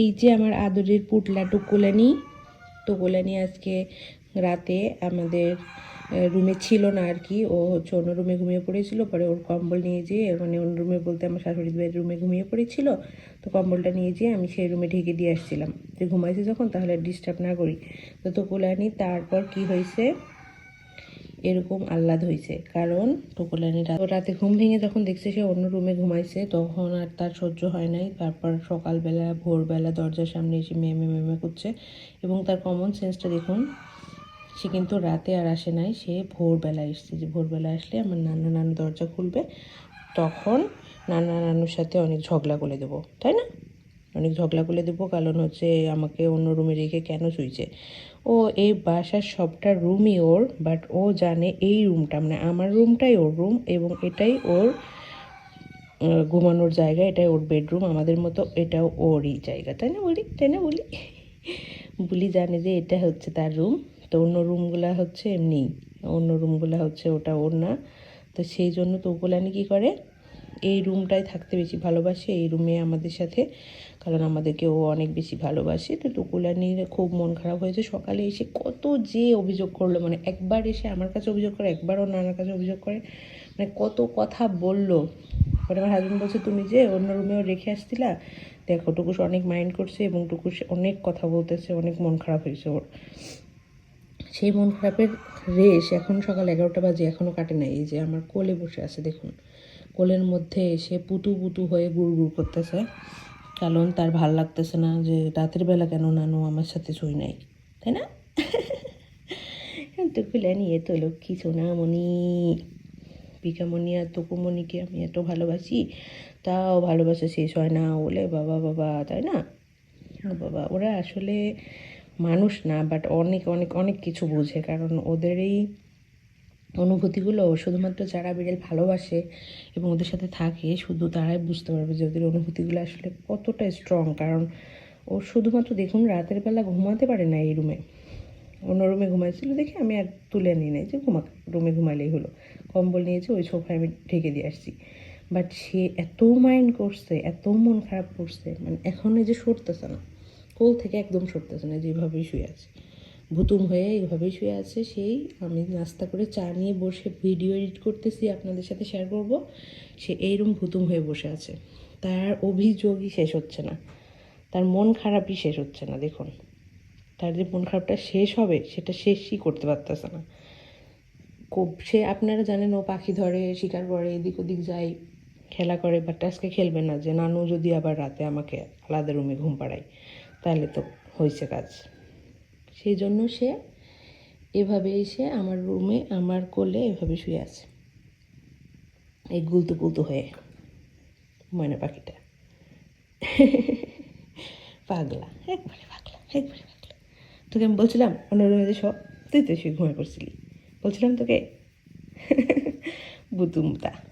এই যে আমার আদরের পুটলা টুকুলানি টুকুলানি আজকে রাতে আমাদের রুমে ছিল না আর কি। ও হচ্ছে অন্য রুমে ঘুমিয়ে পড়েছিল, পরে ওর কম্বল নিয়ে যেয়ে মানে অন্য রুমে বলতে আমার শাশুড়ি ভাইয়ের রুমে ঘুমিয়ে পড়েছিল। তো কম্বলটা নিয়ে যেয়ে আমি সেই রুমে ঢেকে দিয়ে আসছিলাম। যে ঘুমাইছে যখন তাহলে ডিস্টার্ব না করি। তো তো টুকুলানি, তারপর কি হয়েছে এরকম আহ্লাদ হয়েছে। কারণ টুকুলানি রাতে ঘুম ভেঙে যখন দেখছে সে অন্য রুমে ঘুমাইছে, তখন আর তার সহ্য হয় নাই। তারপর সকালবেলা, ভোরবেলা দরজার সামনে এসে মেমে মেমে করছে এবং তার কমন সেন্সটা দেখুন, সে কিন্তু রাতে আর আসে নাই। সে ভোরবেলা এসছে। যে ভোরবেলা আসলে আমার নানা নানু দরজা খুলবে, তখন নানা নানুর সাথে অনেক ঝগড়া করে দেবো। তাই না? অনেক ঝগড়া করে দেবো, কারণ হচ্ছে আমাকে অন্য রুমে রেখে কেন শুইছে? ও এই বাসার সবটা রুমই ওর বাট ও জানে এই রুমটা মানে আমার রুমটাই ওর রুম এবং এটাই ওর ঘুমানোর জায়গা, এটাই ওর বেডরুম আমাদের মতো এটাও ওরই জায়গা, তাই না বলি? তাই না বলি? বলি জানে যে এটা হচ্ছে তার রুম তো অন্য রুমগুলা হচ্ছে এমনি, অন্য রুমগুলা হচ্ছে ওটা ওর না, তো সেই জন্য তো ওগুলানি কী করে? এই রুমটাই থাকতে বেশি ভালোবাসে, এই রুমে আমাদের সাথে। কারণ আমাদেরকে ও অনেক বেশি ভালোবাসে। তো টুকুলানির খুব মন খারাপ হয়েছে। সকালে এসে কত যে অভিযোগ করল মানে একবার এসে আমার কাছে অভিযোগ করে, একবার ওর নানার কাছে অভিযোগ করে মানে কত কথা বলল। পরে আমার হাজব্যান্ড বলছে, তুমি যে অন্য রুমেও রেখে আসছিলা, দেখো টুকুস অনেক মাইন্ড করছে এবং টুকুস অনেক কথা বলতেছে, অনেক মন খারাপ হয়েছে ওর। সেই মন খারাপের রেশ এখন সকাল এগারোটা বাজে এখনও কাটে নাই। এই যে আমার কোলে বসে আছে, দেখুন। কোলের মধ্যে এসে পুতু পুতু হয়ে গুড় গুড় করতেছে। কারণ তার ভালো লাগতেছে না যে রাতের বেলা কেন নানু আমার সাথে শুই নাই, তাই না? টুকুলা নিয়ে তো লক্ষ্মী সোনামণি। পিকামণি আর টুকুমণিকে আমি এত ভালোবাসি, তাও ভালোবাসা শেষ হয় না। বলে বাবা বাবা, তাই না? বাবা, ওরা আসলে মানুষ না বাট অনেক অনেক অনেক কিছু বোঝে। কারণ ওদের এই অনুভূতিগুলো শুধুমাত্র যারা বিড়াল ভালোবাসে এবং ওদের সাথে থাকে, শুধু তারাই বুঝতে পারবে যে ওদের অনুভূতিগুলো আসলে কতটা স্ট্রং কারণ ও শুধুমাত্র দেখুন রাতের বেলা ঘুমাতে পারে না এই রুমে। অন্য রুমে ঘুমাইছিল দেখে আমি আর তুলে নিই নাই যে ঘুমা, রুমে ঘুমাইলেই হলো। কম্বল নিয়েছে ওই সোফায় আমি ঢেকে দিয়ে আসছি। বাট সে এত মাইন্ড করছে, এত মন খারাপ করছে মানে এখন এই যে সরতেছে না, কোল থেকে একদম সরতেছে না যেভাবেই শুয়ে আছে। ভুতুম হয়ে এইভাবেই শুয়ে আছে সেই, আমি নাস্তা করে চা নিয়ে বসে ভিডিও এডিট করতেছি, আপনাদের সাথে শেয়ার করব। সে এইরকম ভুতুম হয়ে বসে আছে। তার অভিযোগই শেষ হচ্ছে না। তার মন খারাপই শেষ হচ্ছে না, দেখুন। তার যে মন খারাপটা শেষ হবে, সেটা শেষই করতে পারতেছে না। সে আপনারা জানেন, ও পাখি ধরে, শিকার করে, এদিক ওদিক যায়, খেলা করে বাট আজকে খেলবে না। যে, নানু যদি আবার রাতে আমাকে আলাদা রুমে ঘুম পাড়ায়, তাহলে তো হয়েছে কাজ। সেই জন্য সে এভাবে এসে আমার রুমে, আমার কোলে এভাবে শুয়ে আছে। এই গুলতু গুলতু হয়ে ময়না পাখিটা। পাগলা, একবারে পাগলা একবারে পাগলা। তোকে আমি বলছিলাম, অন্য রুমে যে সব, তুই তো শুয়ে ঘুমিয়ে পড়ছিলি। বলছিলাম তোকে। বুতুমতা